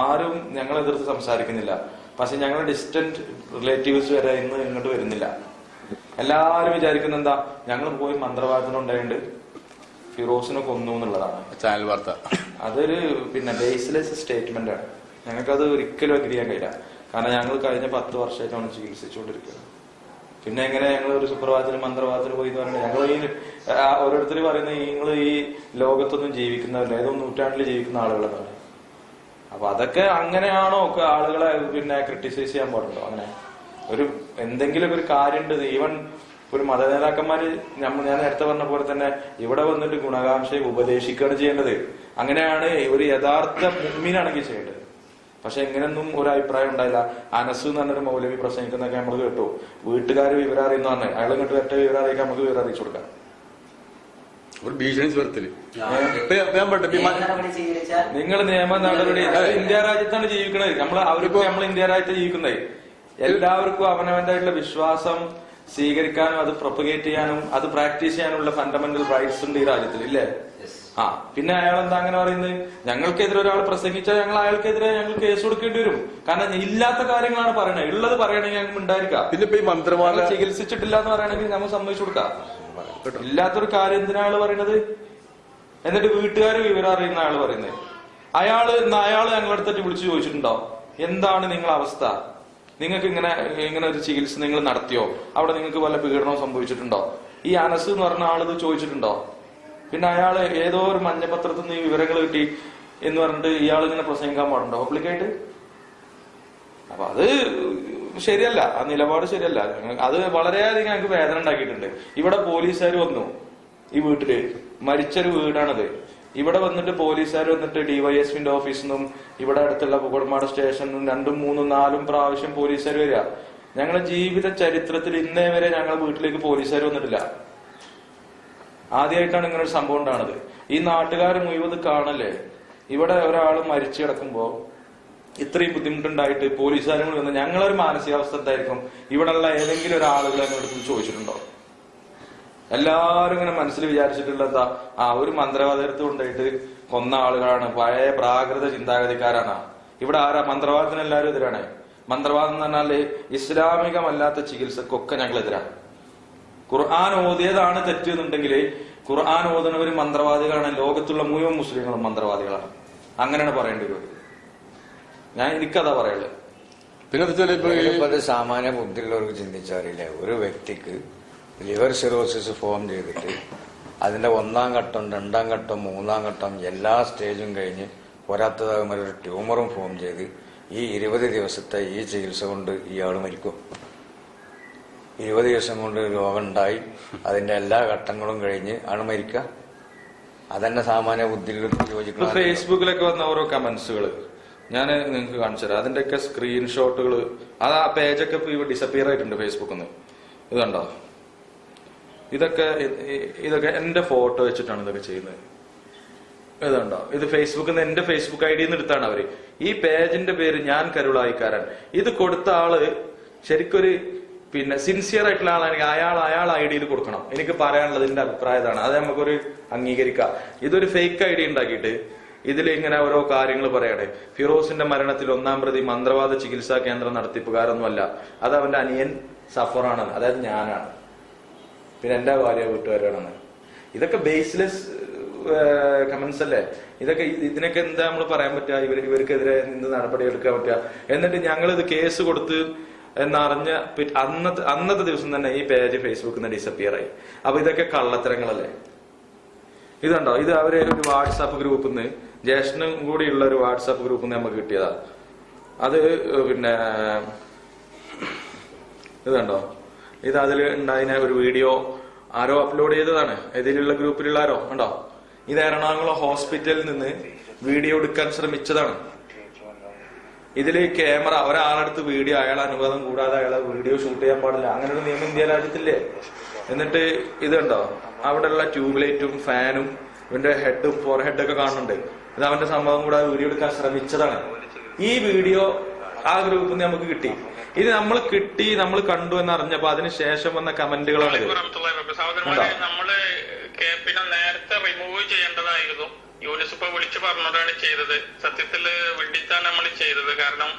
ആരും ഞങ്ങൾ എതിർത്ത് സംസാരിക്കുന്നില്ല. പക്ഷെ ഞങ്ങൾ ഡിസ്റ്റന്റ് റിലേറ്റീവ്സ് വരെ ഇന്ന് ഇങ്ങോട്ട് വരുന്നില്ല. എല്ലാരും വിചാരിക്കുന്ന എന്താ ഞങ്ങൾ പോയി മന്ത്രവാദത്തിന് ഉണ്ടായിട്ട് ഫിറോസിനെ കൊന്നു എന്നുള്ളതാണ്. ചാനൽ വാർത്ത. അതൊരു പിന്നെ ബേസ്ലെസ് സ്റ്റേറ്റ്മെന്റ് ആണ്. ഞങ്ങൾക്കത് ഒരിക്കലും അഗ്രി ചെയ്യാൻ കഴിയില്ല. കാരണം ഞങ്ങൾ കഴിഞ്ഞ പത്ത് വർഷമായിട്ടാണ് ചികിത്സിച്ചുകൊണ്ടിരിക്കുന്നത്. പിന്നെ എങ്ങനെ ഞങ്ങൾ ഒരു സുപ്രഭാതത്തിന് മന്ത്രവാദത്തിന് പോയി എന്ന് പറയുന്നത്? ഞങ്ങൾ ഈ ഓരോരുത്തർ പറയുന്ന നിങ്ങൾ ഈ ലോകത്തൊന്നും ജീവിക്കുന്നവരല്ല ഏതോ നൂറ്റാണ്ടിൽ ജീവിക്കുന്ന ആളുകളെന്നാണ് അപ്പൊ അതൊക്കെ അങ്ങനെയാണോ ഒക്കെ ആളുകളെ പിന്നെ ക്രിട്ടിസൈസ് ചെയ്യാൻ പാടുണ്ടോ? അങ്ങനെ ഒരു എന്തെങ്കിലും ഒരു കാര്യമുണ്ട്. ഈവൻ ഒരു മത നേതാക്കന്മാര് ഞാൻ നേരത്തെ പറഞ്ഞ പോലെ തന്നെ ഇവിടെ വന്നിട്ട് ഗുണകാംക്ഷയെ ഉപദേശിക്കുകയാണ് ചെയ്യേണ്ടത്. അങ്ങനെയാണ് ഒരു യഥാർത്ഥ മുമ്മിനാണെങ്കിൽ ചെയ്യേണ്ടത്. പക്ഷെ എങ്ങനെയൊന്നും ഒരു അഭിപ്രായം ഉണ്ടായില്ല. അനസ് എന്ന് പറഞ്ഞൊരു മൗലവി പ്രസംഗിക്കുന്നൊക്കെ നമ്മൾ കേട്ടു. വീട്ടുകാർ വിവരം അറിയുന്ന പറഞ്ഞു അയാൾ ഇങ്ങോട്ട് വിവരം അറിയിക്കാൻ നമുക്ക് വിവരം അറിയിച്ചു കൊടുക്കാം. ഒരു ഭീഷണി സ്വരത്തിൽ. ഞാൻ- നിങ്ങൾ നിയമ നടപടി ഇന്ത്യ രാജ്യത്താണ് ജീവിക്കുന്നത് നമ്മൾ അവർക്ക് നമ്മൾ ഇന്ത്യ രാജ്യത്ത് ജീവിക്കുന്നത്. എല്ലാവർക്കും അവനവന്റെ വിശ്വാസം സ്വീകരിക്കാനും അത് പ്രൊപ്പഗേറ്റ് ചെയ്യാനും അത് പ്രാക്ടീസ് ചെയ്യാനുള്ള ഫണ്ടമെന്റൽ റൈറ്റ്സ് ഉണ്ട് ഈ രാജ്യത്തിൽ ഇല്ലേ? ആ പിന്നെ അയാൾ എന്താ അങ്ങനെ പറയുന്നത്? ഞങ്ങൾക്കെതിരെ ഒരാൾ പ്രസംഗിച്ചാൽ ഞങ്ങൾ അയാൾക്കെതിരെ ഞങ്ങൾ കേസ് കൊടുക്കേണ്ടി വരും. കാരണം ഇല്ലാത്ത കാര്യങ്ങളാണ് പറയുന്നത് ഉള്ളത് പറയണമെങ്കിൽ ഞങ്ങൾക്ക് ഉണ്ടായിരിക്കാം. പിന്നെ ഇപ്പൊ ഈ മന്ത്രിമാരെ ഞങ്ങൾ ചികിത്സിച്ചിട്ടില്ല എന്ന് പറയണമെങ്കിൽ നമ്മൾ സമ്മതിച്ചു കൊടുക്കാം. ഇല്ലാത്തൊരു കാര്യം എന്തിനാ ആൾ പറയണത്? എന്നിട്ട് വീട്ടുകാർ വിവരം അറിയുന്ന ആൾ പറയുന്നത് അയാൾ അയാൾ ഞങ്ങളുടെ അടുത്തിട്ട് വിളിച്ചു ചോദിച്ചിട്ടുണ്ടോ? എന്താണ് നിങ്ങളെ അവസ്ഥ? നിങ്ങൾക്ക് ഇങ്ങനെ ഇങ്ങനെ ഒരു ചികിത്സ നിങ്ങൾ നടത്തിയോ? അവിടെ നിങ്ങൾക്ക് വല്ല പീഡനവും സംഭവിച്ചിട്ടുണ്ടോ? ഈ അനസ് എന്ന് പറഞ്ഞ ആൾ ചോദിച്ചിട്ടുണ്ടോ? പിന്നെ അയാൾ ഏതോ ഒരു മഞ്ഞപത്രത്തിൽ നിന്ന് ഈ വിവരങ്ങൾ കിട്ടി എന്ന് പറഞ്ഞിട്ട് ഇയാൾ ഇങ്ങനെ പ്രസംഗിക്കാൻ പാടുണ്ടോ? പബ്ലിക്കായിട്ട് അപ്പൊ അത് ശരിയല്ല. ആ നിലപാട് ശരിയല്ല. അത് വളരെയധികം ഞങ്ങൾക്ക് വേദന ഉണ്ടാക്കിയിട്ടുണ്ട്. ഇവിടെ പോലീസുകാർ വന്നു. ഈ വീട്ടിൽ മരിച്ചൊരു വീടാണത്. ഇവിടെ വന്നിട്ട് പോലീസുകാർ വന്നിട്ട് ഡിവൈഎസ്പിന്റെ ഓഫീസിൽ നിന്നും ഇവിടെ അടുത്തുള്ള പുകടമാട് സ്റ്റേഷനിൽ നിന്നും രണ്ടും മൂന്നും നാലും പ്രാവശ്യം പോലീസുകാർ വരിക. ഞങ്ങളുടെ ജീവിത ചരിത്രത്തിൽ ഇന്നേ വരെ ഞങ്ങളുടെ വീട്ടിലേക്ക് പോലീസുകാർ വന്നിട്ടില്ല. ആദ്യമായിട്ടാണ് ഇങ്ങനെ ഒരു സംഭവം ഉണ്ടാണത്. ഈ നാട്ടുകാർ മുഴുവൻ കാണല്ലേ? ഇവിടെ ഒരാൾ മരിച്ചു കിടക്കുമ്പോ ഇത്രയും ബുദ്ധിമുട്ടുണ്ടായിട്ട് പോലീസുകാരും കൂടി വന്ന് ഞങ്ങളൊരു മാനസികാവസ്ഥ എന്തായിരിക്കും? ഇവിടെയുള്ള ഏതെങ്കിലും ഒരാളുകൾ എന്നോട് ചോദിച്ചിട്ടുണ്ടോ? എല്ലാവരും ഇങ്ങനെ മനസ്സിൽ വിചാരിച്ചിട്ടുള്ള എന്താ? ആ ഒരു മന്ത്രവാദത്ത് കൊണ്ടായിട്ട് കൊന്ന ആളുകളാണ്. പഴയ പ്രാകൃത ചിന്താഗതിക്കാരാണ്. ഇവിടെ ആരാ? മന്ത്രവാദത്തിന് എല്ലാവരും എതിരാണ്. മന്ത്രവാദം എന്ന് പറഞ്ഞാൽ ഇസ്ലാമികമല്ലാത്ത ചികിത്സക്കൊക്കെ ഞങ്ങൾ എതിരാണ് ഖുർആൻ ഓതിയതാണ് തെറ്റ് എന്നുണ്ടെങ്കിൽ ഖുർആൻ ഓതുന്നവർ മന്ത്രവാദികളാണ്. ലോകത്തുള്ള മുഴുവൻ മുസ്ലിങ്ങളും മന്ത്രവാദികളാണ്. അങ്ങനെയാണ് പറയേണ്ടി വരും ഞാൻ എനിക്കതാ പറയുള്ളത് പിന്നെ ഇപ്പൊ അത് സാമാന്യ ബുദ്ധിയുള്ളവർക്ക് ചിന്തിച്ചറിയില്ല ഒരു വ്യക്തിക്ക് ലിവർ സിറോസിസ് ഫോം ചെയ്തിട്ട് അതിന്റെ ഒന്നാം ഘട്ടം രണ്ടാം ഘട്ടം മൂന്നാം ഘട്ടം എല്ലാ സ്റ്റേജും കഴിഞ്ഞ് പോരാത്തതാകുമ്പോൾ ഒരു ട്യൂമറും ഫോം ചെയ്ത് ഈ ഇരുപത് ദിവസത്തെ ഈ ചികിത്സ കൊണ്ട് ഇയാൾ മരിക്കും. ഇരുപത് ദിവസം കൊണ്ട് രോഗം ഉണ്ടായി. അതിന്റെ എല്ലാ ഘട്ടങ്ങളും കഴിഞ്ഞ് ആണ് മരിക്കുക. അതന്നെ സാമാന്യ ബുദ്ധിയിലേക്ക് യോജിക്കുന്നത് ഫേസ്ബുക്കിലൊക്കെ വന്ന ഓരോ കമന്റ്സുകൾ ഞാൻ നിങ്ങൾക്ക് കാണിച്ചു തരാം. അതിന്റെയൊക്കെ സ്ക്രീൻഷോട്ടുകൾ അത് ആ പേജൊക്കെ ഇപ്പൊ ഡിസപ്പിയർ ആയിട്ടുണ്ട് ഫേസ്ബുക്കിൽ നിന്ന് ഇത് കണ്ടോ? ഇതൊക്കെ ഇതൊക്കെ എന്റെ ഫോട്ടോ വെച്ചിട്ടാണ് ഇതൊക്കെ ചെയ്യുന്നത്. ഇതുണ്ടോ ഇത് ഫേസ്ബുക്കിൽ നിന്ന് എന്റെ ഫേസ്ബുക്ക് ഐ ഡിന്ന് എടുത്താണ് അവർ. ഈ പേജിന്റെ പേര് ഞാൻ കരുളായിക്കാരൻ. ഇത് കൊടുത്ത ആൾ ശരിക്കൊരു പിന്നെ സിൻസിയർ ആയിട്ടുള്ള ആളാണെങ്കിൽ അയാൾ അയാൾ ഐ ഡിയിൽ കൊടുക്കണം. എനിക്ക് പറയാനുള്ളത് എന്റെ അഭിപ്രായതാണ് അത് നമുക്കൊരു അംഗീകരിക്കാം. ഇതൊരു ഫേക്ക് ഐ ഡി ഉണ്ടാക്കിയിട്ട് ഇതിൽ ഇങ്ങനെ ഓരോ കാര്യങ്ങൾ പറയണേ ഫിറോസിന്റെ മരണത്തിൽ ഒന്നാം പ്രതി മന്ത്രവാദ ചികിത്സാ കേന്ദ്രം നടത്തിപ്പുകാരൊന്നുമല്ല. അത് അവന്റെ അനിയൻ സഫറാണ് അതായത് ഞാനാണ്. പിന്നെ എന്റെ ഭാര്യ വീട്ടുകാരാണെന്ന് ഇതൊക്കെ ബേസ്ലെസ് കമന്റ്സ് അല്ലേ? ഇതൊക്കെ ഇതിനൊക്കെ എന്താ നമ്മൾ പറയാൻ പറ്റുക? ഇവർ ഇവർക്കെതിരെ എന്ത് നടപടി എടുക്കാൻ പറ്റുക? എന്നിട്ട് ഞങ്ങൾ ഇത് കേസ് കൊടുത്ത് എന്നറിഞ്ഞ അന്നത്തെ അന്നത്തെ ദിവസം തന്നെ ഈ പേജ് ഫേസ്ബുക്കിൽ നിന്ന് ഡിസപ്പിയർ ആയി. അപ്പൊ ഇതൊക്കെ കള്ളത്തരങ്ങളല്ലേ? ഇതുണ്ടോ? ഇത് അവരെ ഒരു വാട്സാപ്പ് ഗ്രൂപ്പിൽ നിന്ന് ജ്യേഷ്ഠനും കൂടിയുള്ള ഒരു വാട്സാപ്പ് ഗ്രൂപ്പിൽ നിന്ന് നമുക്ക് കിട്ടിയതാ. അത് പിന്നെ ഇതുണ്ടോ? ഇത് അതിൽ ഉണ്ടായിരുന്ന ഒരു വീഡിയോ ആരോ അപ്ലോഡ് ചെയ്തതാണ്. ഇതിലുള്ള ഗ്രൂപ്പിലുള്ള ആരോ ഉണ്ടോ? ഇത് എറണാകുളം ഹോസ്പിറ്റലിൽ നിന്ന് വീഡിയോ എടുക്കാൻ ശ്രമിച്ചതാണ്. ഇതിൽ ക്യാമറ ഒരാളടുത്ത് വീഡിയോ അയാൾ അനുവാദം കൂടാതെ അയാളെ വീഡിയോ ഷൂട്ട് ചെയ്യാൻ പാടില്ല. അങ്ങനെ ഒരു നിയമം ഇന്ത്യ രാജ്യത്തില്ലേ? എന്നിട്ട് ഇത് കണ്ടോ? അവിടെയുള്ള ട്യൂബ്ലൈറ്റും ഫാനും ഇവന്റെ ഹെഡും ഫോർ ഹെഡൊക്കെ കാണുന്നുണ്ട്. ഇത് അവന്റെ സംഭവം കൂടെ വീഡിയോ എടുക്കാൻ ശ്രമിച്ചതാണ്. ഈ വീഡിയോ ആ ഗ്രൂപ്പിൽ നിന്ന് നമുക്ക് കിട്ടി. ഇത് നമ്മൾ കിട്ടി നമ്മൾ കണ്ടു എന്ന് അറിഞ്ഞപ്പോ അതിന് ശേഷം വന്ന കമന്റുകളാണ് നമ്മൾ കേപ്പിനെ നേരത്തെ റിമൂവ് ചെയ്യേണ്ടതായിരുന്നു. വിളിച്ചു പറഞ്ഞതാണ് ചെയ്തത്. സത്യത്തിൽ വിഡിത്താണ് നമ്മൾ ചെയ്തത്. കാരണം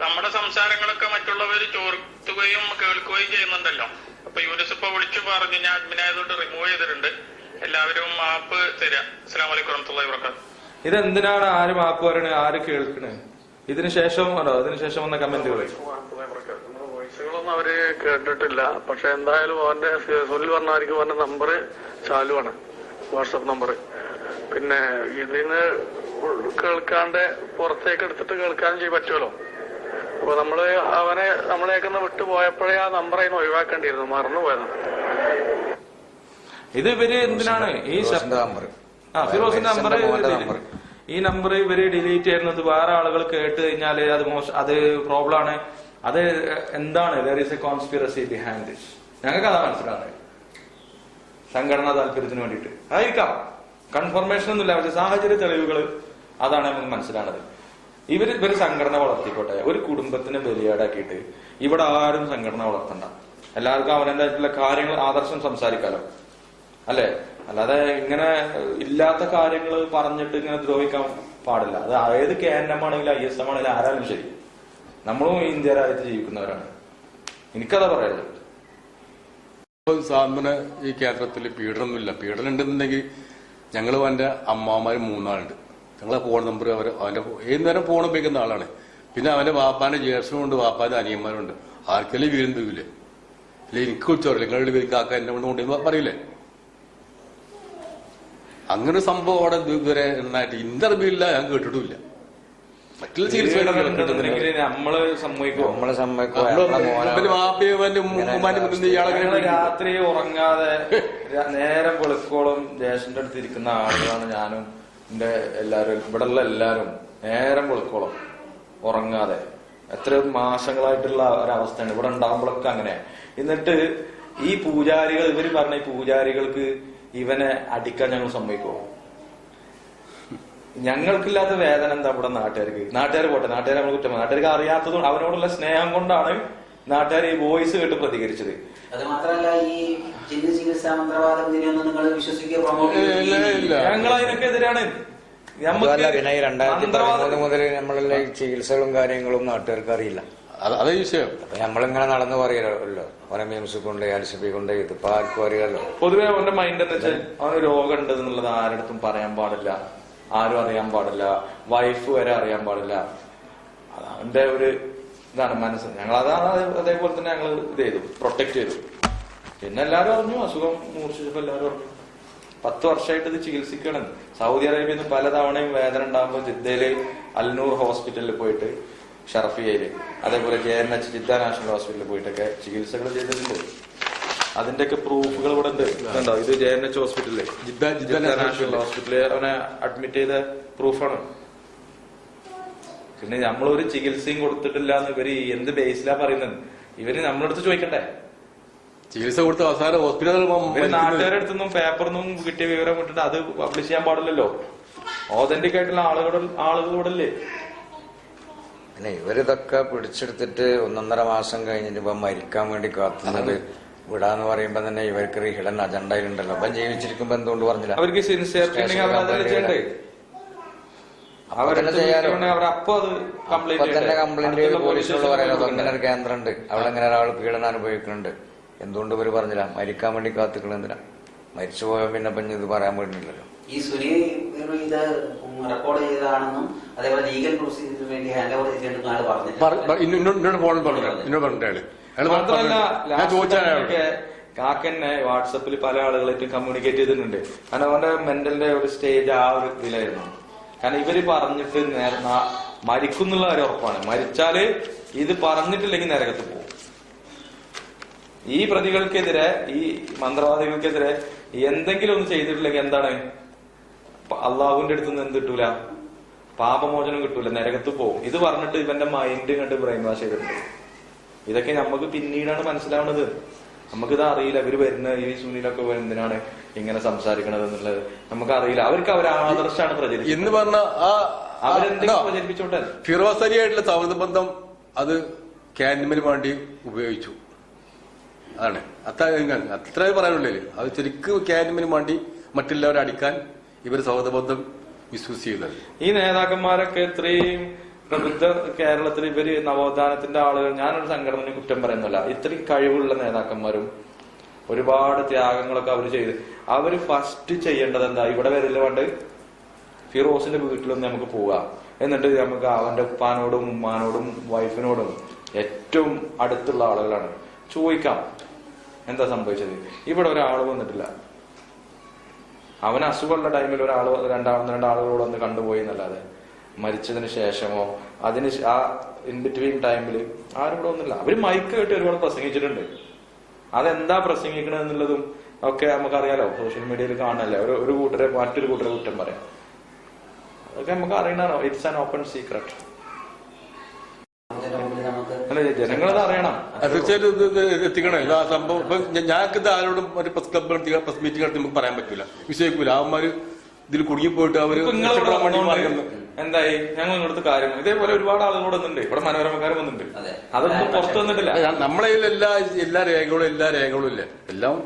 നമ്മുടെ സംസാരങ്ങളൊക്കെ മറ്റുള്ളവർ ചോർത്തുകയും കേൾക്കുകയും ചെയ്യുന്നുണ്ടല്ലോ. ഇപ്പൊ വിളിച്ചു പറഞ്ഞു ഞാൻ അഡ്മിൻ ആയതുകൊണ്ട് റിമൂവ് ചെയ്തിട്ടുണ്ട്. എല്ലാവരും മാപ്പ് തരാം. അസ്സാം വലൈക്കും വറഹമുല്ലാ ഇത് ഇതെന്തിനാണ് ആര് മാപ്പ് പറയണേ? ആര് കേൾക്കണേ? ഇതിനുശേഷം ഉണ്ടോ? ഇതിന് ശേഷം വന്ന കമന്റുകൾ വോയിസുകളൊന്നും അവർ കേട്ടിട്ടില്ല. പക്ഷെ എന്തായാലും അവന്റെ സുനിൽ പറഞ്ഞായിരിക്കും അവന്റെ നമ്പർ ചാലുവാണ്. വാട്സപ്പ് നമ്പർ പിന്നെ ഇതിന് കേൾക്കാണ്ട് പുറത്തേക്ക് എടുത്തിട്ട് കേൾക്കാനും ചെയ്യാൻ പറ്റുമല്ലോ? അപ്പൊ നമ്മൾ അവനെ നമ്മളെയൊക്കെ ഒന്ന് വിട്ടു പോയപ്പോഴേ ആ നമ്പർ അതിന് ഒഴിവാക്കേണ്ടിയിരുന്നു. മറന്നുപോയത്. ഇത് ഇവർ എന്തിനാണ് ഈ നമ്പർ ആ ഫിറോസിന്റെ നമ്പർ ഈ നമ്പർ ഇവർ ഡിലീറ്റ് ചെയ്യുന്നത് വേറെ ആളുകൾ കേട്ട് കഴിഞ്ഞാൽ അത് മോശം അത് പ്രോബ്ലം ആണ്. അത് എന്താണ്? There is a conspiracy behind this ഞങ്ങൾക്ക് അതാ മനസ്സിലാകുന്നത് സംഘടനാ താല്പര്യത്തിന് വേണ്ടിയിട്ട്. അതായിരിക്കാം കൺഫർമേഷൻ ഒന്നുമില്ല. പക്ഷെ സാഹചര്യ തെളിവുകൾ അതാണ് നമുക്ക് മനസ്സിലാണത് ഇവർ ഇവർ സംഘടന വളർത്തിക്കോട്ടെ. ഒരു കുടുംബത്തിനെ ബലിയാടാക്കിയിട്ട് ഇവിടെ ആരും സംഘടന വളർത്തണ്ട. എല്ലാവർക്കും അവനെന്തായിട്ടുള്ള കാര്യങ്ങൾ ആദർശം സംസാരിക്കാലോ. അല്ലെ? അല്ലാതെ ഇങ്ങനെ ഇല്ലാത്ത കാര്യങ്ങൾ പറഞ്ഞിട്ട് ഇങ്ങനെ ദ്രോഹിക്കാൻ പാടില്ല. അത് ഏത് കെ എൻ എം ആണെങ്കിലും ഐ എസ് എം ആണെങ്കിലും ആരാലും ശരി. നമ്മളും ഇന്ത്യ രാജ്യത്ത് ജീവിക്കുന്നവരാണ്. എനിക്കതാ പറയുന്നത് ഇപ്പൊ സാറിന് ഈ കേന്ദ്രത്തിൽ പീഡനമൊന്നുമില്ല. പീഡനം ഉണ്ടെന്നുണ്ടെങ്കിൽ ഞങ്ങൾ അവന്റെ അമ്മാമാര് മൂന്നാളുണ്ട്. ഞങ്ങളെ ഫോൺ നമ്പർ അവർ അവന്റെ ഏത് നേരം ഫോൺ ഉപയോഗിക്കുന്ന ആളാണ്. പിന്നെ അവന്റെ വാപ്പാന്റെ ജ്യേഷ്ഠനുണ്ട് വാപ്പാന്റെ അനിയന്മാരുണ്ട്. ആർക്കെല്ലാം വീരം തരൂലേ? അല്ലെ എനിക്ക് വിളിച്ചോറില്ല നിങ്ങളുടെ പേര് കാക്ക എന്നെ കൊണ്ട് കൊണ്ടു പറയില്ലേ അങ്ങനെ സംഭവം അവിടെ ഇതുവരെ ഉണ്ടായിട്ട് ഇന്റർവ്യൂ ഞാൻ കേട്ടിട്ടില്ല മറ്റുള്ള ചികിത്സ ഉണ്ടെന്നുണ്ടെങ്കിൽ നമ്മൾ സമ്മതിക്കുമോ നമ്മളെ സമ്മതിക്കോ നമ്മളെ മോനെ പിന്നെ വാപ്പയും മുന്നിൽ ഇയാളെ രാത്രി ഉറങ്ങാതെ നേരം വെളുക്കോളം ദേശന്റെ അടുത്ത് ഇരിക്കുന്ന ആളുകളാണ് ഞാനും എന്റെ എല്ലാരും ഇവിടെ ഉള്ള എല്ലാരും നേരം വെളുക്കോളം. ഉറങ്ങാതെ. എത്ര മാസങ്ങളായിട്ടുള്ള ഒരവസ്ഥയാണ്. ഇവിടെ ഉണ്ടാകുമ്പോഴൊക്കെ അങ്ങനെ. എന്നിട്ട് ഈ പൂജാരികൾ ഇവർ പറഞ്ഞ ഈ പൂജാരികൾക്ക് ഇവനെ അടിക്കാൻ ഞങ്ങൾ സമ്മതിക്കുമോ ഞങ്ങൾക്കില്ലാത്ത വേദന എന്താ ഇവിടെ നാട്ടുകാർക്ക്? നാട്ടുകാർ പോട്ടെ. നാട്ടുകാർ നമ്മൾ കുറ്റം നാട്ടുകാർക്ക് അറിയാത്തതുകൊണ്ട് അവനോടുള്ള സ്നേഹം കൊണ്ടാണ് നാട്ടുകാർ ഈ വോയിസ് കേട്ട് പ്രതികരിച്ചത്. അത് മാത്രമല്ല ഈ ജിന്ന ചികിത്സാ മന്ത്രവാദം ഇതിനൊന്നും നിങ്ങൾ വിശ്വസിക്കുക പ്രൊമോട്ട് ഇല്ല, ഇല്ല. ഞങ്ങൾ അതിനൊക്കെ എതിരാണ് അതുമല്ല പിന്നെ ഈ രണ്ടായിരത്തി പതിമൂന്ന് മുതൽ നമ്മളെല്ലാം ചികിത്സകളും കാര്യങ്ങളും നാട്ടുകാർക്ക് അറിയില്ല. അതേ വിഷയം. അപ്പൊ നമ്മളിങ്ങനെ നടന്നു പറയല്ലോ. ഓരോ മീംസ് കൊണ്ട് ആൽസിപ്പി കൊണ്ട് ഇതിപ്പോ ആർക്കും അറിയാലോ പൊതുവെ അവന്റെ മൈൻഡ് എന്ന് വെച്ചാൽ അവന് രോഗം ഉണ്ട് എന്നുള്ളത് ആരടുത്തും പറയാൻ പാടില്ല. ആരും അറിയാൻ പാടില്ല. വൈഫ് വരെ അറിയാൻ പാടില്ല. അത് അവന്റെ ഒരു ഇതാണ് മനസ്സ്. ഞങ്ങൾ അതാണ് അതേപോലെ തന്നെ ഞങ്ങൾ ഇത് ചെയ്തു പ്രൊട്ടക്ട് ചെയ്തു. പിന്നെ എല്ലാരും അറിഞ്ഞു. അസുഖം മൂർച്ഛിച്ചപ്പോൾ എല്ലാരും അറിഞ്ഞു. പത്ത് വർഷമായിട്ട് ഇത് ചികിത്സിക്കണം സൗദി അറേബ്യയിൽ നിന്ന് പലതവണയും വേദന ഉണ്ടാകുമ്പോൾ ജിദ്ദയിൽ അൽനൂർ ഹോസ്പിറ്റലിൽ പോയിട്ട് ഷർഫിയയിൽ അതേപോലെ J N H Jeddah national ഹോസ്പിറ്റലിൽ പോയിട്ടൊക്കെ ചികിത്സകൾ ചെയ്തിട്ടുണ്ട്. അതിന്റെയൊക്കെ പ്രൂഫുകൾ ഇവിടെ ഉണ്ട്. ഇത് ജെ എൻ എച്ച് ഹോസ്പിറ്റലിൽ. ജിദ്ദ- നാഷണൽ ഹോസ്പിറ്റലിൽ അവനെ അഡ്മിറ്റ് ചെയ്ത പ്രൂഫാണ് പിന്നെ നമ്മളൊരു ചികിത്സയും കൊടുത്തിട്ടില്ല എന്ന് ഇവർ എന്ത് ബേസിലാ പറയുന്നത്? ഇവർ നമ്മളടുത്ത് ചോദിക്കണ്ടേ ചികിത്സ കൊടുത്ത അവസാനം ഹോസ്പിറ്റലിൽ ഇവർ നാട്ടുകാരുടെ അടുത്തൊന്നും പേപ്പറിന്നും കിട്ടിയ വിവരം കിട്ടിട്ട് അത് പബ്ലിഷ് ചെയ്യാൻ പാടില്ലല്ലോ. ഓതന്റിക് ആയിട്ടുള്ള ആളുകൾ ആളുകളോടല്ലേ? പിന്നെ ഇവരിതൊക്കെ പിടിച്ചെടുത്തിട്ട് ഒന്നൊന്നര മാസം കഴിഞ്ഞിട്ട് ഇപ്പൊ മരിക്കാൻ വേണ്ടി കാത്തുന്നത് വിടാന്ന് പറയുമ്പോ തന്നെ ഇവർക്ക് ഒരു ഹിഡൻ അജണ്ടയിലുണ്ടല്ലോ അപ്പൊ ജീവിച്ചിരിക്കുമ്പോ എന്തുകൊണ്ട് പറഞ്ഞില്ല? അവർക്ക് സിൻസിയറിറ്റി ഉണ്ടെങ്കിൽ അവർ അതല്ലേ ചെയ്യണ്ടേ അപ്പൊ അവരുടെ തന്നെ ചെയ്യാലോ അവർ അപ്പൊ അത് അപ്പൊ കംപ്ലൈന്റ് കംപ്ലൈന്റ് ചെയ്ത് പോലീസിനോട് പറയാലോ അങ്ങനെ ഒരു കേന്ദ്രം ഉണ്ട് അവിടെ ഇങ്ങനെ ഒരാൾ പീഡനം അനുഭവിക്കുന്നുണ്ട്. എന്തുകൊണ്ട് ഇവർ പറഞ്ഞില്ല? മരിക്കാൻ വേണ്ടി കാത്തുക്കൾ എന്തിനാ? മരിച്ചു പോയ പിന്നെ ഇപ്പൊ ഇത് പറയാൻ വേണ്ടിയില്ലല്ലോ ഈ സുനി ഇത് റെക്കോർഡ് ചെയ്തതാണെന്നും അതേപോലെ ലീഗൽ പ്രൊസീജിയറിന് വേണ്ടി ഹാൻഡ് ഓവർ ചെയ്തിട്ടുണ്ടെന്നും ആൾ പറഞ്ഞില്ല എന്നോട് ഫോണിൽ പറഞ്ഞു എന്നോട് പറഞ്ഞു അയാൾ. അയാൾ മാത്രമല്ല ഞാൻ ചോദിച്ച അയാളോട്. കാക്കന്നെ വാട്സപ്പിൽ പല ആളുകളായിട്ട് കമ്മ്യൂണിക്കേറ്റ് ചെയ്തിട്ടുണ്ട്. കാരണം അവന്റെ മെന്റലിന്റെ ഒരു സ്റ്റേജ് ആ ഒരു ഇതിലായിരുന്നു. കാരണം ഇവർ പറഞ്ഞിട്ട് നേരെ നാ- മരിക്കുന്നുള്ള കാര്യം ഉറപ്പാണ്. മരിച്ചാൽ ഇത് പറഞ്ഞിട്ടില്ലെങ്കിൽ നരകത്ത് പോകും. ഈ പ്രതികൾക്കെതിരെ ഈ മന്ത്രവാദികൾക്കെതിരെ എന്തെങ്കിലും ഒന്ന് ചെയ്തിട്ടില്ലെങ്കിൽ എന്താണ്? അള്ളാഹുവിന്റെ അടുത്ത് നിന്ന് എന്ത് കിട്ടൂല? പാപമോചനം കിട്ടൂല. നരകത്ത് പോകും. ഇത് പറഞ്ഞിട്ട് ഇവന്റെ മൈൻഡ് കണ്ട് ബ്രെയിൻ വാഷ് ചെയ്തിട്ടുണ്ട്. ഇതൊക്കെ നമുക്ക് പിന്നീടാണ് മനസ്സിലാവുന്നത്. നമുക്കിത് അറിയില്ല ഇവർ വരുന്ന ഈ സുനിലൊക്കെ എന്തിനാണ് ഇങ്ങനെ സംസാരിക്കണത് എന്നുള്ളത്. നമുക്ക് അറിയില്ല അവർക്ക് അവർ ആദർശമാണ് എന്ന് പ്രചരിക്കുന്നത് പറഞ്ഞ ആ അവരെന്തെങ്കിലും പ്രചരിപ്പിച്ചോട്ടെ. ഫിറോസ് അലിയായിട്ടുള്ള സൗഹൃദ ബന്ധം അത് ക്യാൻഡിമിന് വേണ്ടി ഉപയോഗിച്ചു. അതാണ്. അത്ര അത്ര പറയാനുള്ളേ അത് ശരിക്കും ക്യാൻഡിമിന് വേണ്ടി മറ്റുള്ളവരെ അടിക്കാൻ ഇവർ സൗഹൃദ ബന്ധം മിസ്യൂസ് ഈ നേതാക്കന്മാരൊക്കെ ഇത്രയും പ്രബുദ്ധ കേരളത്തിൽ ഇവർ നവോത്ഥാനത്തിന്റെ ആളുകൾ. ഞാനൊരു സംഘടനയെ കുറ്റം പറയുന്നില്ല. ഇത്രയും കഴിവുള്ള നേതാക്കന്മാരും ഒരുപാട് ത്യാഗങ്ങളൊക്കെ അവർ ചെയ്ത്. അവർ ഫസ്റ്റ് ചെയ്യേണ്ടത് എന്താ? ഇവിടെ വരില്ല പണ്ട് ഫിറോസിന്റെ വീട്ടിലൊന്ന് നമുക്ക് പോവാ എന്നിട്ട് നമുക്ക് അവന്റെ ഉപ്പാനോടും ഉമ്മാനോടും വൈഫിനോടും ഏറ്റവും അടുത്തുള്ള ആളുകളാണ്. ചോദിക്കാം. എന്താ സംഭവിച്ചത്? ഇവിടെ ഒരാൾ വന്നിട്ടില്ല. അവൻ അസുഖമുള്ള ടൈമിൽ ഒരാൾ രണ്ടാം രണ്ടാളുകളോട് ഒന്ന് കണ്ടുപോയി എന്നല്ലാതെ. മരിച്ചതിന് ശേഷമോ അതിന് ആ ഇൻ ബിറ്റ്വീൻ ടൈമിൽ ആരും ഇവിടെ ഒന്നുമില്ല അവർ മൈക്ക് കേട്ട് ഒരുപാട് പ്രസംഗിച്ചിട്ടുണ്ട്. അതെന്താ പ്രസംഗിക്കണത് എന്നുള്ളതും ഒക്കെ നമുക്കറിയാലോ. സോഷ്യൽ മീഡിയയിൽ കാണാനല്ലേ ഒരു ഒരു കൂട്ടരെ മറ്റൊരു കൂട്ടരെ കുറ്റം പറയാം. അതൊക്കെ നമുക്ക് അറിയണോ ഇറ്റ്സ് ആൻ ഓപ്പൺ സീക്രട്ട് അല്ല ജനങ്ങളത് അറിയണം. തീർച്ചയായിട്ടും ഇത് ഇത് ആ സംഭവം. ഇപ്പൊ ഞങ്ങൾക്ക് ഇത് ആരോടും ഒരു പ്രസ് ക്ലബ് നടത്തി പ്രസ് മീറ്റിംഗ് നടത്തി നമുക്ക് പറയാൻ പറ്റൂല. വിഷയിക്കൂല. അവന്മാര് ഇതിൽ കുടുങ്ങി പോയിട്ട് അവർ എന്തായി ഞങ്ങൾ ഇങ്ങോട്ട് കാര്യം ഇതേപോലെ ഒരുപാട് ആളുകൾ വന്നിട്ടുണ്ട് ഇവിടെ മനോരമക്കാർ വന്നിട്ടുണ്ട് അതെ. അതൊന്നും പുറത്തു വന്നിട്ടില്ല നമ്മളെ എല്ലാ എല്ലാ രേഖകളും എല്ലാ രേഖകളും ഇല്ല എല്ലാം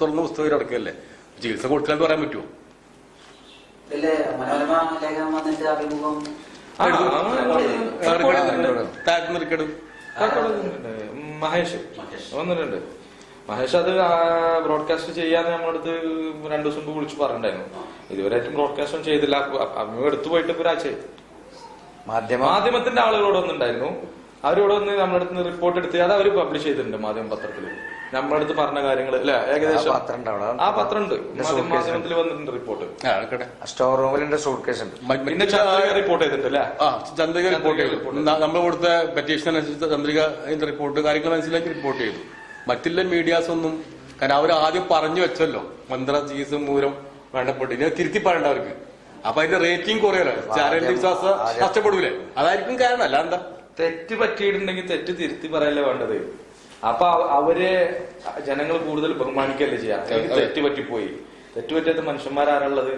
തുറന്ന പുസ്തകം അടക്കല്ലേ ചികിത്സ കൊടുക്കാൻ പറയാൻ പറ്റുമോ മനോരമ ലേഖനം വന്നിട്ട് അഭിമുഖം മഹേഷ്. വന്നിട്ടുണ്ട് മഹേഷ് അത് ബ്രോഡ്കാസ്റ്റ് ചെയ്യാന്ന് നമ്മളടുത്ത് രണ്ടു ദിവസം മുമ്പ് വിളിച്ചു പറഞ്ഞിട്ടുണ്ടായിരുന്നു. ഇതുവരെ ബ്രോഡ്കാസ്റ്റ് ഒന്നും ചെയ്തില്ല. അമ്മ എടുത്തു പോയിട്ട് ഇപ്പൊ ഒരാഴ്ച മാധ്യമ? മാധ്യമത്തിന്റെ ആളുകളോട് വന്നിട്ടുണ്ടായിരുന്നു അവരോട് വന്ന് നമ്മുടെ അടുത്ത് റിപ്പോർട്ട് എടുത്ത് അത് അവർ പബ്ലിഷ് ചെയ്തിട്ടുണ്ട് മാധ്യമ പത്രത്തിൽ. നമ്മുടെ അടുത്ത് പറഞ്ഞ കാര്യങ്ങൾ അല്ലെ? ഏകദേശം. ആ പത്രം ഉണ്ട് അവിടെ. ആ പത്രം ഉണ്ട്. മാധ്യമത്തിൽ വന്നിട്ടുണ്ട് റിപ്പോർട്ട് സ്റ്റോർ റൂമിലെ സൂട്ട് കേസ് ഉണ്ട്. പിന്നെ ചന്ദ്രിക റിപ്പോർട്ട് ചെയ്തിട്ടുണ്ട് അല്ലെ? ചന്ദ്രിക റിപ്പോർട്ട് ചെയ്തു. നമ്മൾ കൊടുത്ത പെറ്റീഷൻ അനുസരിച്ച് ചന്ദ്രിക റിപ്പോർട്ട് കാര്യങ്ങൾ മനസ്സിലാക്കി റിപ്പോർട്ട് ചെയ്തു. മറ്റുള്ള മീഡിയാസ് ഒന്നും കാരണം അവർ ആദ്യം പറഞ്ഞു വെച്ചല്ലോ മന്ത്ര ചികിത്സ മൂലം വേണ്ടപ്പെട്ടു. ഇനി തിരുത്തി പറയണ്ട അവർക്ക് അപ്പൊ അതിന്റെ റേറ്റിംഗ് കുറയല്ലോ. ചാനലിന്റെ വിശ്വാസം നഷ്ടപ്പെടൂലേ അതായിരിക്കും കാരണം അല്ല എന്താ തെറ്റ് പറ്റിയിട്ടുണ്ടെങ്കിൽ തെറ്റ് തിരുത്തി പറയല്ലേ വേണ്ടത്. അപ്പൊ അവരെ ജനങ്ങൾ കൂടുതൽ ബഹുമാനിക്കല്ലേ ചെയ്യാം. തെറ്റ് പറ്റിപ്പോയി. തെറ്റ് പറ്റാത്ത മനുഷ്യന്മാരാണുള്ളത്